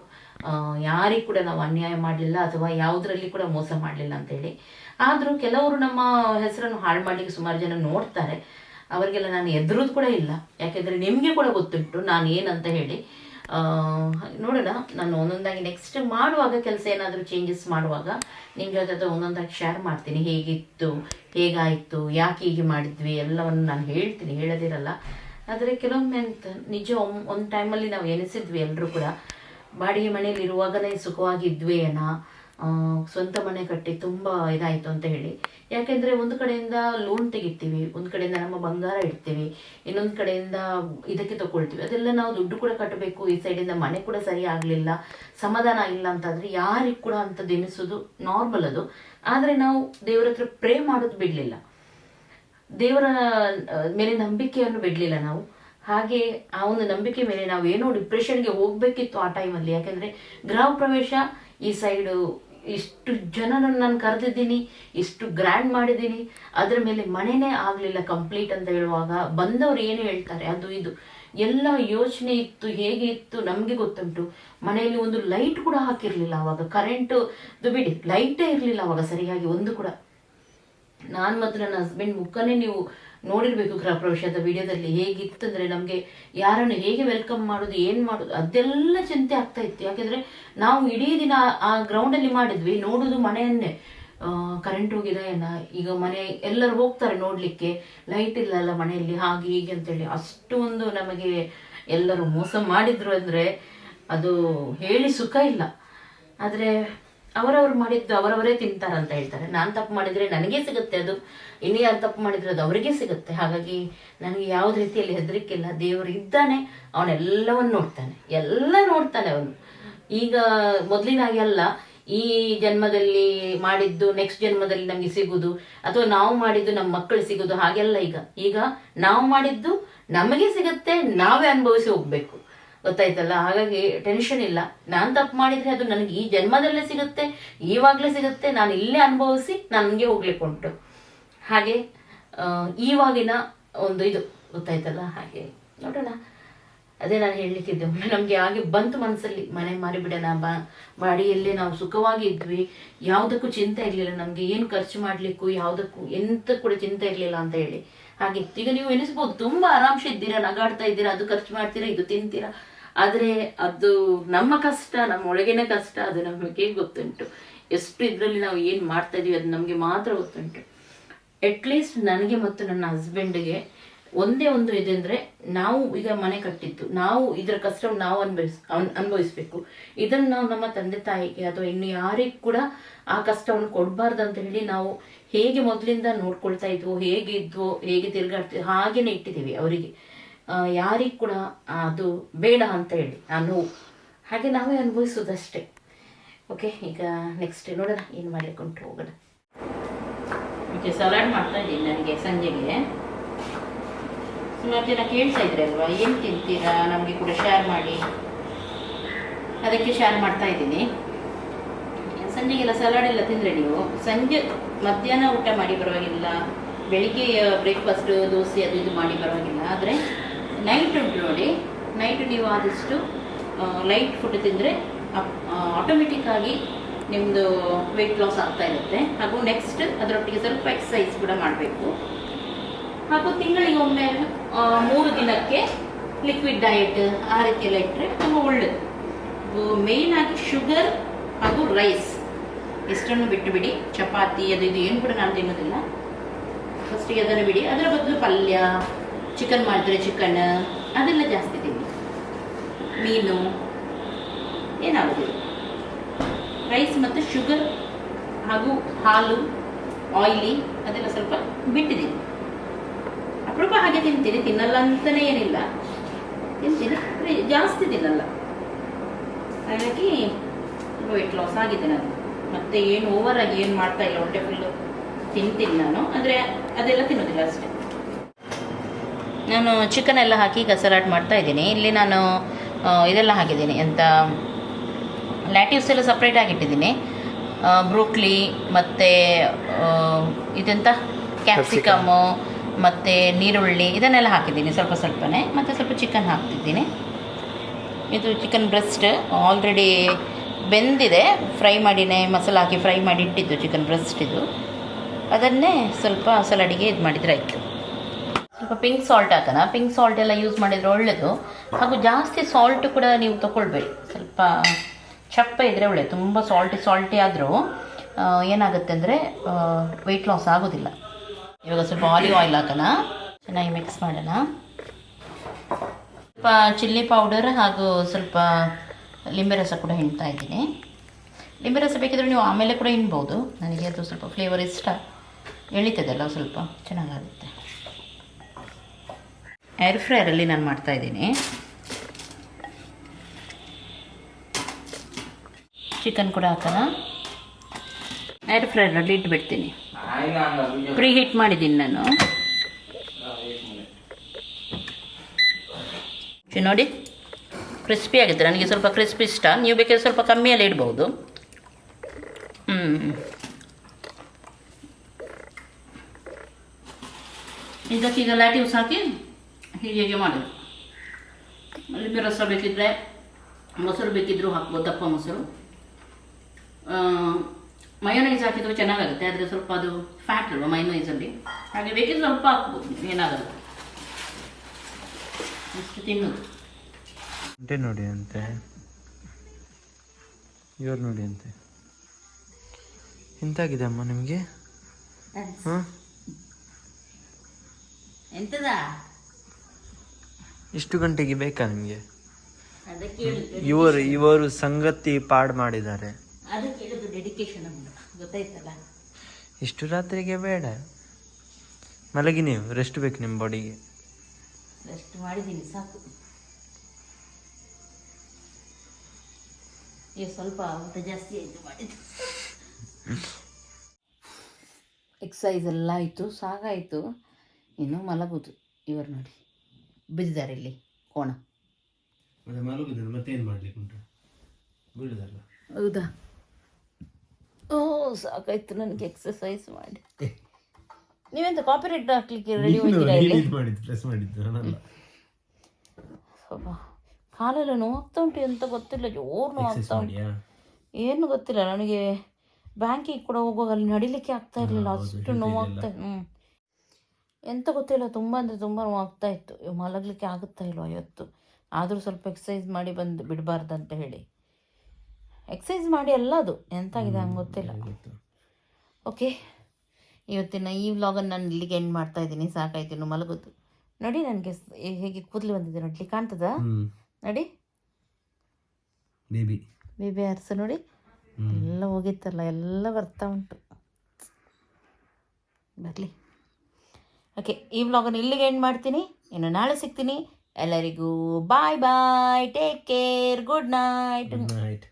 ಯಾರಿಗೂ ಕೂಡ ನಾವು ಅನ್ಯಾಯ ಮಾಡಲಿಲ್ಲ ಅಥವಾ ಯಾವುದರಲ್ಲಿ ಕೂಡ ಮೋಸ ಮಾಡಲಿಲ್ಲ ಅಂತೇಳಿ ಆದರೂ ಕೆಲವರು ನಮ್ಮ ಹೆಸರನ್ನು ಹಾಳು ಮಾಡಲಿಕ್ಕೆ ಸುಮಾರು ಜನ ನೋಡ್ತಾರೆ. ಅವರಿಗೆಲ್ಲ ನಾನು ಎದುರೋದು ಕೂಡ ಇಲ್ಲ. ಯಾಕೆಂದರೆ ನಿಮಗೆ ಕೂಡ ಗೊತ್ತುಂಟು ನಾನು ಏನಂತ ಹೇಳಿ. ನೋಡೋಣ, ನಾನು ಒಂದೊಂದಾಗಿ ನೆಕ್ಸ್ಟ್ ಮಾಡುವಾಗ ಕೆಲಸ ಏನಾದರೂ ಚೇಂಜಸ್ ಮಾಡುವಾಗ ನಿಮ್ಮ ಜೊತೆ ಒಂದೊಂದಾಗಿ ಶೇರ್ ಮಾಡ್ತೀನಿ. ಹೇಗಿತ್ತು, ಹೇಗಾಯಿತು, ಯಾಕೆ ಹೀಗೆ ಮಾಡಿದ್ವಿ ಎಲ್ಲವನ್ನು ನಾನು ಹೇಳ್ತೀನಿ. ಹೇಳೋದಿರಲ್ಲ. ಆದರೆ ಕೆಲವೊಮ್ಮೆ ಅಂತ ನಿಜ ಒಂದು ಟೈಮಲ್ಲಿ ನಾವು ಎನಿಸಿದ್ವಿ ಎಲ್ಲರೂ ಕೂಡ. ಬಾಡಿಗೆ ಮನೆಯಲ್ಲಿ ಇರುವಾಗಲೇ ಸುಖವಾಗಿದ್ವಿ ಏನೋ ಆ, ಸ್ವಂತ ಮನೆ ಕಟ್ಟಿ ತುಂಬ ಇದಾಯಿತು ಅಂತ ಹೇಳಿ. ಯಾಕೆಂದರೆ ಒಂದು ಕಡೆಯಿಂದ ಲೋನ್ ತೆಗಿತೀವಿ ಒಂದು ಕಡೆಯಿಂದ ನಮ್ಮ ಬಂಗಾರ ಇಡ್ತೀವಿ ಇನ್ನೊಂದು ಕಡೆಯಿಂದ ಇದಕ್ಕೆ ತಗೊಳ್ತೀವಿ. ಅದೆಲ್ಲ ನಾವು ದುಡ್ಡು ಕೂಡ ಕಟ್ಟಬೇಕು ಈ ಸೈಡಿಂದ ಮನೆ ಕೂಡ ಸರಿ ಆಗಲಿಲ್ಲ ಸಮಾಧಾನ ಇಲ್ಲ ಅಂತಂದರೆ ಯಾರಿಗೆ ಕೂಡ ಅಂಥದ್ದು ಎನಿಸೋದು ನಾರ್ಮಲ್ ಅದು. ಆದರೆ ನಾವು ದೇವರ ಹತ್ರ ಪ್ರೇ ಮಾಡೋದು ಬಿಡಲಿಲ್ಲ. ದೇವರ ಮೇಲೆ ನಂಬಿಕೆಯನ್ನು ಬಿಡಲಿಲ್ಲ ನಾವು. ಹಾಗೆ ಆ ಒಂದು ನಂಬಿಕೆ ಮೇಲೆ ನಾವು ಏನೋ ಡಿಪ್ರೆಷನ್ಗೆ ಹೋಗ್ಬೇಕಿತ್ತು ಆ ಟೈಮಲ್ಲಿ ಯಾಕಂದ್ರೆ ಗೃಹ ಪ್ರವೇಶ ಈ ಸೈಡು ಇಷ್ಟು ಜನರನ್ನು ನಾನು ಕರೆದಿದ್ದೀನಿ, ಇಷ್ಟು ಗ್ರ್ಯಾಂಡ್ ಮಾಡಿದ್ದೀನಿ. ಅದ್ರ ಮೇಲೆ ಮನೆನೇ ಆಗಲಿಲ್ಲ ಕಂಪ್ಲೀಟ್ ಅಂತ ಹೇಳುವಾಗ ಬಂದವರು ಏನು ಹೇಳ್ತಾರೆ? ಅದು ಇದು. ಎಲ್ಲ ಯೋಚನೆ ಇತ್ತು, ಹೇಗೆ ಇತ್ತು? ನಮಗೆ ಗೊತ್ತುಂಟು. ಮನೆಯಲ್ಲಿ ಒಂದು ಲೈಟ್ ಕೂಡ ಹಾಕಿರಲಿಲ್ಲ ಅವಾಗ. ಕರೆಂಟ್ ಬಿಡಿ ಲೈಟೇ ಇರಲಿಲ್ಲ ಅವಾಗ ಸರಿಯಾಗಿ, ಒಂದು ಕೂಡ. ನಾನು ಮತ್ತು ನನ್ನ ಹಸ್ಬೆಂಡ್ ಮುಖನೇ ನೀವು ನೋಡಿರ್ಬೇಕು ಗೃಹ ಪ್ರವೇಶದ ವಿಡಿಯೋದಲ್ಲಿ ಹೇಗಿತ್ತಂದ್ರೆ ನಮಗೆ ಯಾರನ್ನು ಹೇಗೆ ವೆಲ್ಕಮ್ ಮಾಡೋದು, ಏನು ಮಾಡೋದು, ಅದೆಲ್ಲ ಚಿಂತೆ ಆಗ್ತಾ ಇತ್ತು. ಯಾಕೆಂದರೆ ನಾವು ಇಡೀ ದಿನ ಆ ಗ್ರೌಂಡಲ್ಲಿ ಮಾಡಿದ್ವಿ, ನೋಡುದು ಮನೆಯನ್ನೇ. ಕರೆಂಟ್ ಹೋಗಿದೆ ಏನ? ಈಗ ಮನೆ ಎಲ್ಲರೂ ಹೋಗ್ತಾರೆ ನೋಡಲಿಕ್ಕೆ. ಲೈಟ್ ಇಲ್ಲಲ್ಲ ಮನೆಯಲ್ಲಿ, ಹಾಗೆ ಹೀಗೆ ಅಂತೇಳಿ. ಅಷ್ಟು ಒಂದು ನಮಗೆ ಎಲ್ಲರೂ ಮೋಸ ಮಾಡಿದ್ರು ಅಂದ್ರೆ ಅದು ಹೇಳಿ ಸುಖ ಇಲ್ಲ. ಆದ್ರೆ ಅವರವರು ಮಾಡಿದ್ದು ಅವರವರೇ ತಿಂತಾರಂತ ಹೇಳ್ತಾರೆ. ನಾನು ತಪ್ಪು ಮಾಡಿದ್ರೆ ನನಗೆ ಸಿಗುತ್ತೆ ಅದು. ಇನ್ನು ಯಾರು ತಪ್ಪು ಮಾಡಿದ್ರೆ ಅದು ಅವರಿಗೆ ಸಿಗುತ್ತೆ. ಹಾಗಾಗಿ ನನಗೆ ಯಾವುದೇ ರೀತಿಯಲ್ಲಿ ಹೆದರಿಕಿಲ್ಲ ದೇವರು ಇದ್ದಾನೆ, ಅವನೆಲ್ಲವನ್ನು ನೋಡ್ತಾನೆ. ಎಲ್ಲ ನೋಡ್ತಾನೆ ಅವನು. ಈಗ ಮೊದಲಿನಾಗೆ ಅಲ್ಲ, ಈ ಜನ್ಮದಲ್ಲಿ ಮಾಡಿದ್ದು ನೆಕ್ಸ್ಟ್ ಜನ್ಮದಲ್ಲಿ ನಮಗೆ ಸಿಗುದು, ಅಥವಾ ನಾವು ಮಾಡಿದ್ದು ನಮ್ಮ ಮಕ್ಕಳು ಸಿಗುದು, ಹಾಗೆಲ್ಲ ಈಗ. ಈಗ ನಾವು ಮಾಡಿದ್ದು ನಮಗೆ ಸಿಗುತ್ತೆ, ನಾವೇ ಅನುಭವಿಸಿ ಹೋಗ್ಬೇಕು. ಗೊತ್ತಾಯ್ತಲ್ಲ? ಹಾಗಾಗಿ ಟೆನ್ಷನ್ ಇಲ್ಲ. ನಾನು ತಪ್ಪು ಮಾಡಿದ್ರೆ ಅದು ನನಗೆ ಈ ಜನ್ಮದಲ್ಲೇ ಸಿಗುತ್ತೆ, ಈವಾಗ್ಲೇ ಸಿಗುತ್ತೆ, ನಾನು ಇಲ್ಲೇ ಅನುಭವಿಸಿ ನನಗೆ ಹೋಗ್ಲಿಕ್ಕೆ ಉಂಟು ಹಾಗೆ ಈವಾಗಿನ ಒಂದು ಇದು ಗೊತ್ತಾಯ್ತಲ್ಲ? ಹಾಗೆ ನೋಡೋಣ. ಅದೇ ನಾನು ಹೇಳಲಿಕ್ಕಿದ್ದೆ. [laughs] ನಮಗೆ ಹಾಗೆ ಬಂತು ಮನಸ್ಸಲ್ಲಿ, ಮನೆ ಮಾರಿಬಿಡೋಣ ಬಾ, ಬಾಡಿಯಲ್ಲೇ ನಾವು ಸುಖವಾಗಿ ಇದ್ವಿ, ಯಾವುದಕ್ಕೂ ಚಿಂತೆ ಇರಲಿಲ್ಲ ನಮಗೆ, ಏನು ಖರ್ಚು ಮಾಡ್ಲಿಕ್ಕೂ, ಯಾವುದಕ್ಕೂ, ಎಂತ ಕೂಡ ಚಿಂತೆ ಇರಲಿಲ್ಲ ಅಂತ ಹೇಳಿ. ಹಾಗೆ, ಈಗ ನೀವು ಎನಿಸ್ಬೋದು, ತುಂಬಾ ಆರಾಮ್ಸೆ ಇದ್ದೀರಾ, ನಗಾಡ್ತಾ ಇದ್ದೀರಾ, ಅದು ಖರ್ಚು ಮಾಡ್ತೀರಾ, ಇದು ತಿಂತೀರಾ ಆದ್ರೆ ಅದು ನಮ್ಮ ಕಷ್ಟ, ನಮ್ಮ ಒಳಗಿನ ಕಷ್ಟ, ಅದು ನಮಗೆ ಗೊತ್ತುಂಟು. ಎಷ್ಟು ಇದರಲ್ಲಿ ನಾವು ಏನು ಮಾಡ್ತಾ ಇದೀವಿ ಅದು ನಮಗೆ ಮಾತ್ರ ಗೊತ್ತುಂಟು. ಅಟ್ಲೀಸ್ಟ್ ನನಗೆ ಮತ್ತು ನನ್ನ ಹಸ್ಬೆಂಡ್ಗೆ ಒಂದೇ ಒಂದು ಇದೆಂದ್ರೆ ನಾವು ಈಗ ಮನೆ ಕಟ್ಟಿದ್ದು, ನಾವು ಇದರ ಕಷ್ಟವನ್ನು ನಾವು ಅನುಭವಿಸ್, ಅನ್- ಅನುಭವಿಸ್ಬೇಕು. ಇದನ್ನು ನಾವು ನಮ್ಮ ತಂದೆ ತಾಯಿಗೆ ಅಥವಾ ಇನ್ನು ಯಾರಿಗೂ ಕೂಡ ಆ ಕಷ್ಟವನ್ನು ಕೊಡಬಾರ್ದು ಅಂತ ಹೇಳಿ ನಾವು ಹೇಗೆ ಮೊದಲಿಂದ ನೋಡ್ಕೊಳ್ತಾ ಇದ್ವೋ ಹೇಗೆ ಇದ್ವೋ ಹೇಗೆ ತಿರುಗಾಡ್ತೀವಿ ಹಾಗೇನೆ ಇಟ್ಟಿದ್ದೀವಿ ಅವರಿಗೆ. ಯಾರಿಗೂ ಕೂಡ ಅದು ಬೇಡ ಅಂತ ಹೇಳಿ. ಆ ನೋವು ಹಾಗೆ ನಾವೇ ಅನುಭವಿಸೋದಷ್ಟೇ ಓಕೆ ಈಗ ನೆಕ್ಸ್ಟ್ ನೋಡೋಣ, ಏನು ಮಾಡ್ಲಿಕ್ಕೆ ಉಂಟು ಹೋಗೋಣ. ಓಕೆ ಸಲಾಡ್ ಮಾಡ್ತಾ ಇದ್ದೀನಿ ನನಗೆ ಸಂಜೆಗೆ. ಸುಮಾರು ಜನ ಕೇಳ್ತಾ ಇದ್ರಲ್ವಾ ಏನು ತಿಂತೀರಾ? ನಮಗೆ ಕೂಡ ಶೇರ್ ಮಾಡಿ. ಅದಕ್ಕೆ ಶೇರ್ ಮಾಡ್ತಾ ಇದ್ದೀನಿ. ಸಂಜೆಗೆಲ್ಲ ಸಲಾಡ್ ಎಲ್ಲ ತಿಂದರೆ ನೀವು? ಸಂಜೆ ಮಧ್ಯಾಹ್ನ ಊಟ ಮಾಡಿ ಪರವಾಗಿಲ್ಲ, ಬೆಳಿಗ್ಗೆ ಬ್ರೇಕ್ಫಾಸ್ಟ್ ದೋಸೆ ಅದು ಇದು ಮಾಡಿ ಪರವಾಗಿಲ್ಲ, ಆದರೆ ನೈಟ್ ಉಂಟು ನೋಡಿ. ನೈಟ್ ನೀವು ಆದಷ್ಟು ಲೈಟ್ ಫುಡ್ ತಿಂದರೆ ಆಟೋಮೆಟಿಕ್ಕಾಗಿ ನಿಮ್ಮದು ವೆಯ್ಟ್ ಲಾಸ್ ಆಗ್ತಾ ಇರುತ್ತೆ. ಹಾಗೂ ನೆಕ್ಸ್ಟ್ ಅದರೊಟ್ಟಿಗೆ ಸ್ವಲ್ಪ ಎಕ್ಸಸೈಸ್ ಕೂಡ ಮಾಡಬೇಕು. ಹಾಗೂ ತಿಂಗಳಿಗೆ ಒಮ್ಮೆ ಮೂರು ದಿನಕ್ಕೆ ಲಿಕ್ವಿಡ್ ಡಯಟ್ ಆ ರೀತಿ ಇಟ್ಟರೆ ತುಂಬ ಒಳ್ಳೆಯದು ಮೇಯ್ನಾಗಿ ಶುಗರ್ ಹಾಗೂ ರೈಸ್ ಎಷ್ಟನ್ನು ಬಿಟ್ಟು ಬಿಡಿ. ಚಪಾತಿ, ಅದು ಇದು ಏನು ಕೂಡ ನಾನು ತಿನ್ನೋದಿಲ್ಲ. ಫಸ್ಟಿಗೆ ಅದನ್ನು ಬಿಡಿ. ಅದರ ಬದಲು ಪಲ್ಯ ಚಿಕನ್ ಮಾಡಿದ್ರೆ ಚಿಕನ್. ಅದೆಲ್ಲ ಜಾಸ್ತಿ ತಿನ್ನಿ. ಮೀನು. ಏನಾಗೋದಿಲ್ಲ. ರೈಸ್ ಮತ್ತು ಶುಗರ್ ಹಾಗೂ ಹಾಲು ಆಯಿಲಿ ಅದೆಲ್ಲ ಸ್ವಲ್ಪ ಬಿಟ್ಟಿದ್ದೀನಿ. ಅಪರೂಪ ಹಾಗೆ ತಿಂತೀನಿ. ತಿನ್ನಲ್ಲ ಅಂತಲೇ ಏನಿಲ್ಲ. ತಿಂತೀನಿ. ಜಾಸ್ತಿ ತಿನ್ನಲ್ಲ. ಹಾಗಾಗಿ ವೆಯ್ಟ್ ಲಾಸ್ ಆಗಿದೆ ನಾನು ಮತ್ತೆ ಏನು ಓವರ್ ಆಗಿ ಏನು ಮಾಡ್ತಾ ಇಲ್ಲ. ಹೊಟ್ಟೆ ಫುಲ್ಲು ತಿಂತೀನಿ ನಾನು. ಅಂದರೆ ಅದೆಲ್ಲ ತಿನ್ನೋದಿಲ್ಲ ಅಷ್ಟೇ. ನಾನು ಚಿಕನ್ ಎಲ್ಲ ಹಾಕಿ ಈಗ ಸಲಾಡ್ ಮಾಡ್ತಾ ಇದ್ದೀನಿ. ಇಲ್ಲಿ ನಾನು ಇದೆಲ್ಲ ಹಾಕಿದ್ದೀನಿ. ಎಂತ ಲ್ಯಾಟಿವ್ಸ್ ಎಲ್ಲ ಸಪ್ರೇಟ್ ಆಗಿಟ್ಟಿದ್ದೀನಿ. ಬ್ರೂಕ್ಲಿ ಮತ್ತು ಇದೆಂತ? ಕ್ಯಾಪ್ಸಿಕಮ್ಮು ಮತ್ತು ನೀರುಳ್ಳಿ ಇದನ್ನೆಲ್ಲ ಹಾಕಿದ್ದೀನಿ ಸ್ವಲ್ಪ ಸ್ವಲ್ಪನೇ. ಮತ್ತು ಸ್ವಲ್ಪ ಚಿಕನ್ ಹಾಕ್ತಿದ್ದೀನಿ. ಇದು ಚಿಕನ್ ಬ್ರೆಸ್ಟ್ ಆಲ್ರೆಡಿ ಬೆಂದಿದೆ. ಫ್ರೈ ಮಾಡಿನೇ ಮಸಾಲ ಹಾಕಿ ಫ್ರೈ ಮಾಡಿ ಇಟ್ಟಿದ್ದು ಚಿಕನ್ ಬ್ರೆಸ್ಟ್ ಇದು. ಅದನ್ನೇ ಸ್ವಲ್ಪ ಸಲಾಡಿಗೆ ಇದು ಮಾಡಿದರೆ ಆಯಿತು. ಸ್ವಲ್ಪ ಪಿಂಕ್ ಸಾಲ್ಟ್ ಹಾಕೋಣ. ಪಿಂಕ್ ಸಾಲ್ಟ್ ಎಲ್ಲ ಯೂಸ್ ಮಾಡಿದರೆ ಒಳ್ಳೆಯದು ಹಾಗೂ ಜಾಸ್ತಿ ಸಾಲ್ಟ್ ಕೂಡ ನೀವು ತಗೊಳ್ಬೇಡಿ ಸ್ವಲ್ಪ ಚಪ್ಪ ಇದ್ದರೆ ಒಳ್ಳೆಯದು ತುಂಬ ಸಾಲ್ಟಿ ಸಾಲ್ಟಿ ಆದರೂ ಏನಾಗುತ್ತೆ ಅಂದರೆ ವೆಯ್ಟ್ ಲಾಸ್ ಆಗೋದಿಲ್ಲ. ಇವಾಗ ಸ್ವಲ್ಪ ಆಲಿವ್ ಆಯಿಲ್ ಹಾಕೋಣ. ಚೆನ್ನಾಗಿ ಮಿಕ್ಸ್ ಮಾಡೋಣ. ಸ್ವಲ್ಪ ಚಿಲ್ಲಿ ಪೌಡರ್ ಹಾಗೂ ಸ್ವಲ್ಪ ಲಿಂಬೆ ರಸ ಕೂಡ ಹಿಂಡ್ತಾ ಇದ್ದೀನಿ. ಲಿಂಬೆ ರಸ ಬೇಕಿದ್ರೆ ನೀವು ಆಮೇಲೆ ಕೂಡ ಹಿಂಡ್ಬೋದು. ನನಗೆ ಅದು ಸ್ವಲ್ಪ ಫ್ಲೇವರ್ ಇಷ್ಟ. ಎಳಿತದಲ್ಲ ಸ್ವಲ್ಪ ಚೆನ್ನಾಗಾಗುತ್ತೆ. ಏರ್ ಫ್ರೈಯರಲ್ಲಿ ನಾನು ಮಾಡ್ತಾ ಇದ್ದೀನಿ. ಚಿಕನ್ ಕೂಡ ಹಾಕೋಣ. ಏರ್ ಫ್ರೈಯರಲ್ಲಿ ಇಟ್ಬಿಡ್ತೀನಿ. ಪ್ರೀ ಹೀಟ್ ಮಾಡಿದ್ದೀನಿ ನಾನು. ನೋಡಿ ಕ್ರಿಸ್ಪಿ ಆಗಿದೆ ನನಗೆ ಸ್ವಲ್ಪ ಕ್ರಿಸ್ಪಿ ಇಷ್ಟ. ನೀವು ಬೇಕಾದ್ರೆ ಸ್ವಲ್ಪ ಕಮ್ಮಿಯಲ್ಲಿ ಇಡ್ಬೋದು. ಹ್ಞೂ ಇದಕ್ಕೀಗ ಲ್ಯಾಟಿವ್ಸ್ ಹಾಕಿ ಹೀಗೆ ಹೀಗೆ ಮಾಡೋದು ಲಿಂಬೆ ರಸ ಬೇಕಿದ್ರೆ ಮೊಸರು ಬೇಕಿದ್ರು ಹಾಕ್ಬೋದು ದಪ್ಪ ಮೊಸರು. ಮಯೋನೈಸ್ ಹಾಕಿದ್ರು ಚೆನ್ನಾಗಾಗುತ್ತೆ ಆದರೆ ಸ್ವಲ್ಪ ಅದು ಫ್ಯಾಟ್ ಅಲ್ವಾ ಮಯೋನೈಸಲ್ಲಿ ಹಾಗೆ ಬೇಕಿದ್ರೆ ಸ್ವಲ್ಪ ಹಾಕ್ಬೋದು ಏನಾಗಲ್ಲ. ಇಷ್ಟು ತಿನ್ನೋದು. ಅಂತೆ ನೋಡಿ ಅಂತೆ. ಇವ್ರು ನೋಡಿ ಅಂತೆ. ಎಂತಾಗಿದೆ ಅಮ್ಮ ನಿಮಗೆ? ಹಾಂ ಎಂತದ? ಇಷ್ಟು ಗಂಟೆಗೆ ಬೇಕಾ ನಿಮಗೆ? ಇವರು ಇವರು ಸಂಗತಿ ಪಾಡ್ ಮಾಡಿದ್ದಾರೆ. ಇಷ್ಟು ರಾತ್ರಿಗೆ ಬೇಡ. ಮಲಗಿ ನೀವು ರೆಸ್ಟ್ ಬೇಕು ನಿಮ್ಮ ಬಾಡಿಗೆ ರೆಸ್ಟ್ ಮಾಡಿದ್ದೀನಿ ಸಾಕು. ಸ್ವಲ್ಪ ಊಟ ಜಾಸ್ತಿ ಆಯಿತು ಮಾಡಿದ್ದು ಎಕ್ಸಸೈಸ್ ಎಲ್ಲ ಆಯಿತು ಸಾಕಾಯಿತು ಇನ್ನು ಮಲಗೋದು ಇವರು ನೋಡಿ. ಬಿದ್ದಿದ್ದಾರೆ ಇಲ್ಲಿ ಕೋಣ. ಮತ್ತೆ ಮತ್ತೇನು ಮಾಡ್ಲಿಕ್ಕೆ ಉಂಟು? ಬೀಳುದಲ್ಲ ಹೌದಾ? ಓ ಸಾಕಾಯ್ತು ನನಗೆ ಎಕ್ಸಸೈಸ್ ಮಾಡಿ. ನೀವೆಂತ ಕಾಪಿರೇಟ್ ಹಾಕ್ಲಿಕ್ಕೆ ರೆಡಿ ಹೋಗ್ತೀರಾ ಇಲ್ಲಿ ಮಾಡಿದ್ದು ಪ್ರೆಸ್ ಮಾಡಿದ್ದು ನಾನಲ್ಲ ಕಾಲೆಲ್ಲ ನೋವಾಗ್ತಾ ಉಂಟು ಎಂತ ಗೊತ್ತಿಲ್ಲ ಜೋರು ನೋವಾಗ್ತಾ ಉಂಟು. ಏನು ಗೊತ್ತಿಲ್ಲ ನನಗೆ ಬ್ಯಾಂಕಿಗೆ ಕೂಡ ಹೋಗುವಾಗ ಅಲ್ಲಿ ನಡಿಲಿಕ್ಕೆ ಆಗ್ತಾ ಇರಲಿಲ್ಲ ಅಷ್ಟು. ನೋವಾಗ್ತಾ ಹ್ಞೂ ಎಂತ ಗೊತ್ತಿಲ್ಲ ತುಂಬ ಅಂದರೆ ತುಂಬ ನೋವಾಗ್ತಾ ಇತ್ತು. ಇವ್ ಮಲಗಲಿಕ್ಕೆ ಆಗುತ್ತಾ ಇಲ್ವಾ ಇವತ್ತು? ಆದರೂ ಸ್ವಲ್ಪ ಎಕ್ಸಸೈಸ್ ಮಾಡಿ ಬಂದು ಬಿಡಬಾರ್ದಂತ ಹೇಳಿ. ಎಕ್ಸಸೈಸ್ ಮಾಡಿ ಎಲ್ಲ ಅದು. ಎಂತಾಗಿದೆ ಹಂಗೆ ಗೊತ್ತಿಲ್ಲ. ಓಕೆ ಇವತ್ತಿನ ಈ ವ್ಲಾಗನ್ನು ನಾನು ಇಲ್ಲಿಗೆ ಎಂಡ್ ಮಾಡ್ತಾ ಇದ್ದೀನಿ. ಸಾಕಾಯ್ತು ಮಲಗೋದು. ನೋಡಿ ನನಗೆ ಹೇಗೆ ಕೂದಲು ಬಂದಿದೆ ನೋಡ್ಲಿ ಕಾಣ್ತದ? ನೋಡಿ. ಬೇಬಿ. ಬೇಬಿ ಅರ್ಸ ನೋಡಿ. ಎಲ್ಲ ಹೋಗಿತ್ತಲ್ಲ ಎಲ್ಲ ಬರ್ತಾ ಉಂಟು. ಬರಲಿ. ಓಕೆ ಈ ವ್ಲಾಗನ್ನು ಇಲ್ಲಿಗೆ ಎಂಡ್ ಮಾಡ್ತೀನಿ. ಇನ್ನು ನಾಳೆ ಸಿಗ್ತೀನಿ. ಎಲ್ಲರಿಗೂ bye bye take care good night night